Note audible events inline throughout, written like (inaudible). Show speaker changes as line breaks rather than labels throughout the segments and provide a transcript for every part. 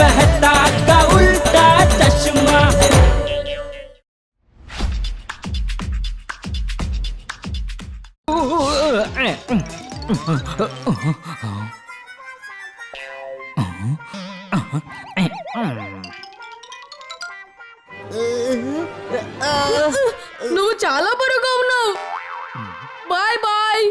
मेहता का उल्टा चश्मा
నువ్వు చాలా బరువుగా ఉన్నావు బాయ్ బాయ్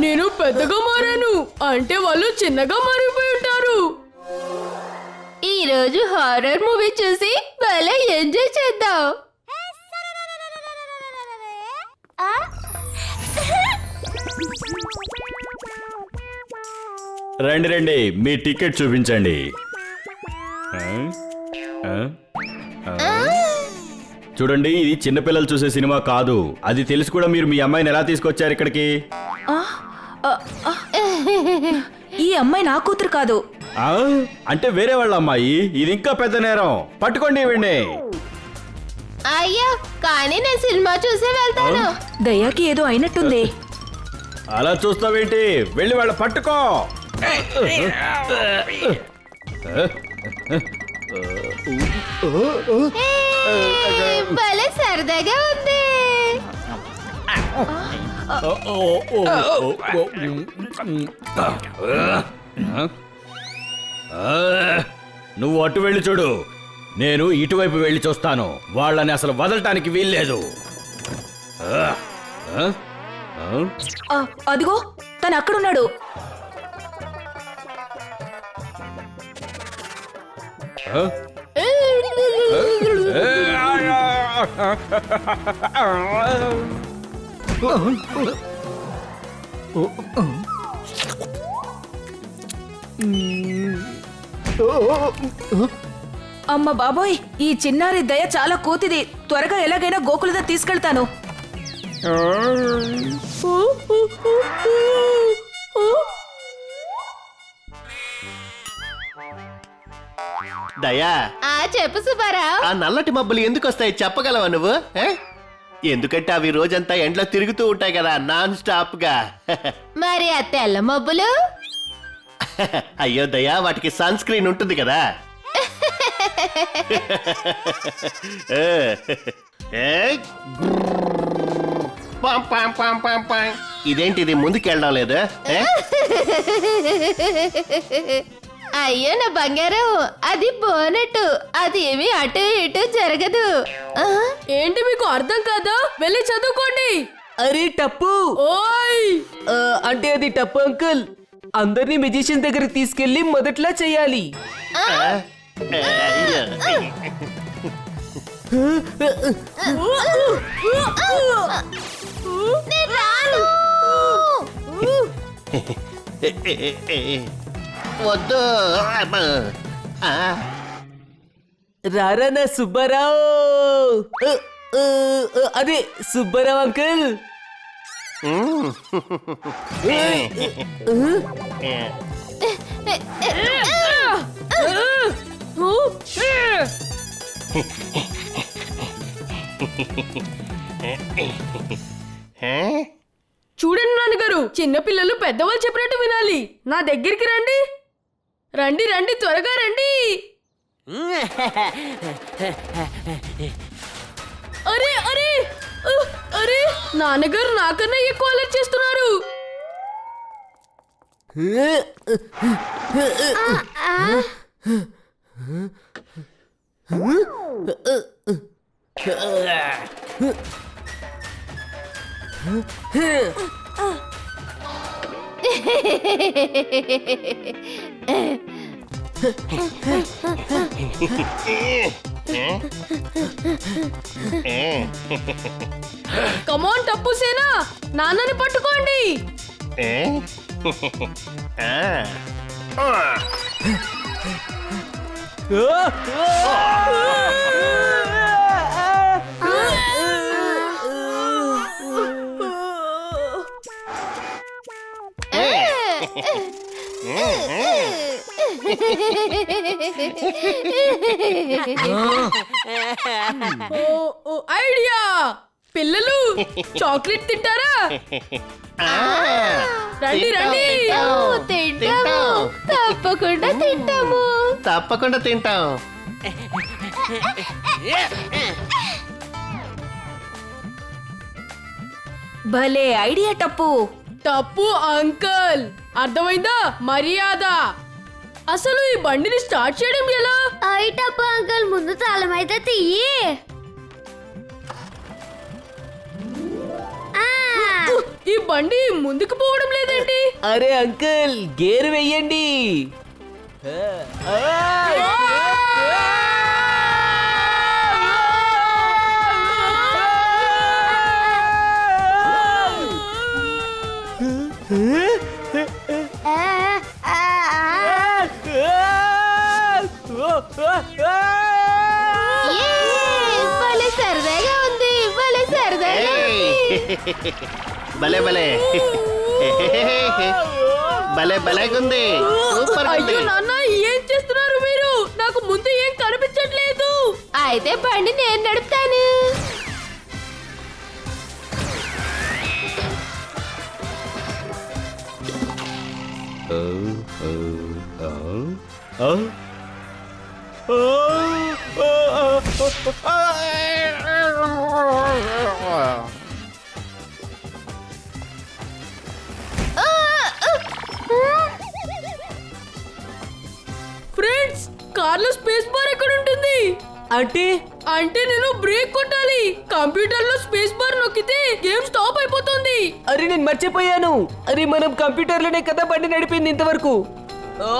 నేను పెద్దగా మారాను. అంటే వాళ్ళు చిన్నగా మారిపోయి
ఈ రోజు హారర్ మూవీ చూసి భలే ఎంజాయ్ చేద్దాం.
రండి రండి. మీ టికెట్ చూపించండి? చూడండి ఇది చిన్నపిల్లలు చూసే సినిమా కాదు. అది తెలిసి కూడా మీరు మీ అమ్మాయిని ఎలా తీసుకొచ్చారు ఇక్కడికి?
ఈ అమ్మాయి నా కూతురు కాదు?
అంటే వేరే వాళ్ళ అమ్మాయి ఇది ఇంకా పెద్ద నేరం పట్టుకోండి వీడిని
అయ్యో కానీ నేను సినిమా చూసే వెళ్తాను
దయాకి ఏదో అయినట్టుంది
అలా చూస్తావేంటి వెళ్ళి వాళ్ళ పట్టుకో
భలే సరదాగా ఉంది
నువ్వు అటు వెళ్ళి చూడు. నేను ఇటువైపు వెళ్ళి చూస్తాను. వాళ్ళని అసలు వదలటానికి వీల్లేదు.
అదిగో తను అక్కడున్నాడు.
ఆ?
అమ్మ బాబోయ్ ఈ చిన్నారి దయ చాలా కోతిది. త్వరగా ఎలాగైనా గోకులదా తీసుకెళ్తాను.
దయా.
ఆ చెప్పు సుబ్బారావు.
ఆ నల్లటి మబ్బులు ఎందుకు వస్తాయి? చెప్పగలవా నువ్వు? ఏ? ఎందుకంటే అవి రోజంతా ఎండలో తిరుగుతూ ఉంటాయి కదా నాన్ స్టాప్గా.
మరి ఆ తెల్ల మబ్బులు?
అయ్యో దయా వాటికి సన్ స్క్రీన్ ఉంటుంది కదా ఏ. ఏ. పాం, పాం, పాం, పాం, పాం. ఇదేంటి ఇది ముందుకెళ్ళడం లేదు?
అయ్యో నా బంగారం అది బోనట్టు అది ఏమి అటు ఇటు జరగదు?
ఏంటి మీకు అర్థం కాదా వెళ్ళి చదువుకోండి
అరే టప్పు
ఓయ్
అంటే అది టప్పు అంకుల్ అందరినీ మెజిషియన్ దగ్గరికి తీసుకెళ్ళి మొదట్లా చేయాలి
ఏ, అయ్యో.
నేను రాను.
ఏ, ఏ, ఏ, ఏ. వద్దు అమ్మా. ఆ.
రారా నా సుబ్బారావు ఆ, ఆ, ఆ, అదే సుబ్బారావు అంకుల్
ఏ?
చూడండి నాన్నగారు చిన్నపిల్లలు పెద్దవాళ్ళు చెప్పినట్టు వినాలి. నా దగ్గరికి రండి. రండి రండి త్వరగా రండి. అరే అరే! అరే నాన్నగారు నాకన్నా ఎక్కువ అలర్ట్ చేస్తున్నారు. కమోన్ టప్పు సేనా నాన్నని పట్టుకోండి ఓ, ఓ, ఐడియా! పిల్లలు చాక్లెట్ తింటారా?
ఆ,
రండి రండి.
తింటాం,
తింటాము.
తింటాం.
తప్పకుండా తింటాము.
తప్పకుండా తింటాం.
భలే ఐడియా టప్పు.
తప్పు అంకల్. అర్థమైందా? మర్యాద. అసలు ఈ బండిని స్టార్ట్ చేయడం ఎలా?
అయిటప్ప అంకుల్ ముందు తాళం అయితే తీయి. ఆ,
ఈ బండి ముందుకు పోవడం లేదండి.
అరే అంకుల్ గేర్ వెయ్యండి (laughs)
భలే భలే. (laughs)
భలే భలేగుంది సూపర్ ఉంది
అయ్యో నాన్న ఏం చేస్తున్నారు మీరు? నాకు ముందు ఏం కనిపించట్లేదు.
అయితే బండి నేను నడుపుతాను.
ఫ్రెండ్స్ కార్లో స్పేస్ బార్ ఎక్కడ ఉంటుంది?
అంటే?
అంటే నేను బ్రేక్ కొట్టాలి. కంప్యూటర్లో స్పేస్ బార్ నొక్కితే గేమ్ స్టాప్ అయిపోతుంది.
అరే నేను మర్చిపోయాను. అరే మనం కంప్యూటర్లోనే కదా బండి నడిపింది ఇంతవరకు. ఓ,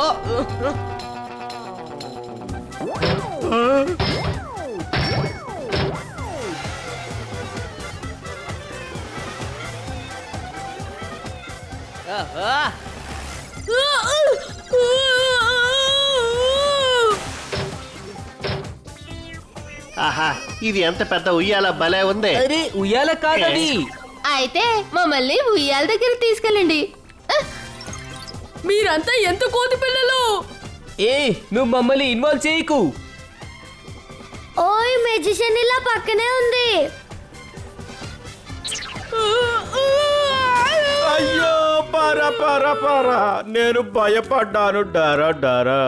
ఆహా ఇది ఎంత పెద్ద ఉయ్యాల భలే ఉంది.
అరే ఉయ్యాల కాదది.
అయితే మమ్మల్ని ఉయ్యాల దగ్గర తీసుకెళ్ళండి.
మీరంతా ఎంత కోతి పిల్లలు?
ఏ నువ్వు మమ్మల్ని ఇన్వాల్వ్ చేయకు.
ఓయ్ మెజిషియన్ ఇలా పక్కనే ఉంది.
అయ్యో పర పర పర. నేను భయపడ్డాను. డరా డరా.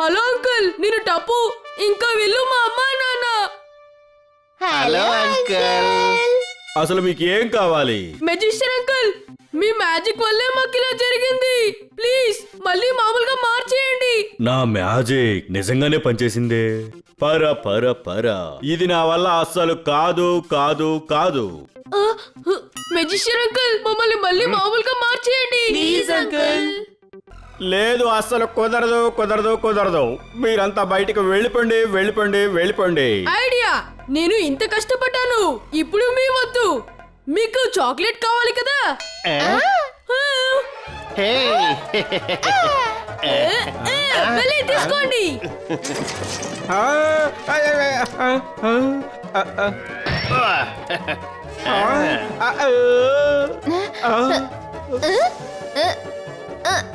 హలో అంకుల్ నేను టప్పు. ఇంకా వెళ్ళు మా అమ్మా నాన్న.
Hello uncle.
అసలు మీకు ఏం కావాలి?
మెజిషియన్ అంకుల్ మీ మ్యాజిక్ వల్లే మాకు ఇలా జరిగింది. ప్లీజ్ మళ్ళీ మామూలుగా మార్చేయండి.
నా మ్యాజిక్ నిజంగానే పనిచేసిందే. పర పర పర. ఇది నా వల్ల అస్సలు కాదు కాదు కాదు.
మెజిషియన్ అంకుల్ మమ్మల్ని మళ్ళీ మామూలుగా మార్చేయండి.
ప్లీజ్ అంకుల్
లేదు అస్సలు కుదరదు కుదరదు కుదరదు. మీరంతా బయటికి వెళ్ళిపోండి వెళ్ళిపోండి వెళ్ళిపోండి.
ఐడియా! నేను ఇంత కష్టపడ్డాను. ఇప్పుడు మీ వద్దు. మీకు చాక్లెట్ కావాలి కదా? వెళ్ళి తీసుకోండి.
ఆ,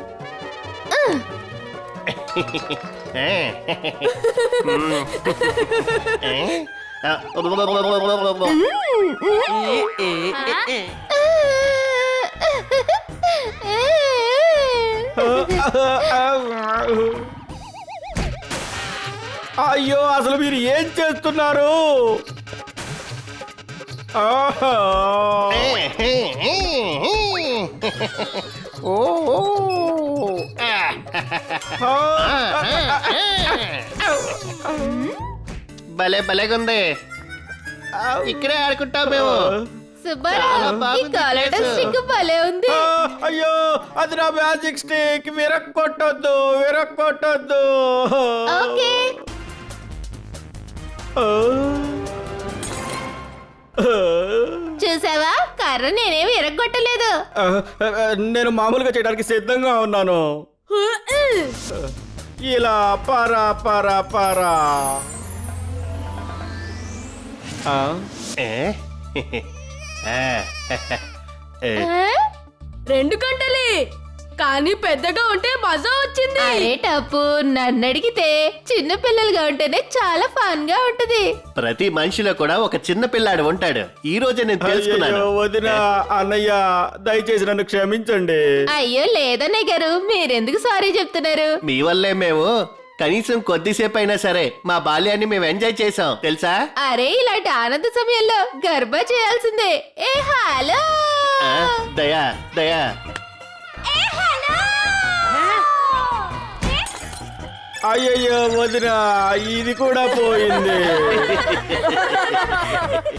అయ్యో అసలు మీరు ఏం చేస్తున్నారు.
ఓ. భలే భలేగుంది. ఇక్కడే ఆడుకుంటాం మేము. చాలా బాగుంది
ఉంది.
అయ్యో అది నా మ్యాజిక్ స్టిక్. విరక్కొట్టొద్దు విరక్కొట్టొద్దు.
ఓకే. చూసావా? కర్ర నేనేమి ఎరగొట్టలేదు
నేను మామూలుగా చేయడానికి సిద్ధంగా ఉన్నాను. ఇలా పరా పరా పరా.
రెండు కంటలే. కానీ పెద్దగా ఉంటే మజా వచ్చింది.
అరే టప్పు నన్ను అడిగితే చిన్న పిల్లలుగా ఉంటేనే చాలా ఫన్గా ఉంటది.
ప్రతి మనిషిలో కూడా ఒక చిన్న పిల్లాడు ఉంటాడు. ఈ రోజే నేను తెలుసుకున్నాను.
వదిన అన్నయ్య దయచేసి నన్ను క్షమించండి.
అయ్యో లేదన్నయ్య గారు మీరెందుకు సారీ చెప్తున్నారు?
మీ వల్లే మేము కనీసం కొద్దిసేపు అయినా సరే మా బాల్యాన్ని మేము ఎంజాయ్ చేసాం తెలుసా?
అరే ఇలాంటి ఆనంద సమయంలో గర్భ చేయాల్సిందే. ఏ హలో!
ఆ, దయా దయా.
అయ్యయ్యో వదిన ఇది కూడా పోయింది. (laughs)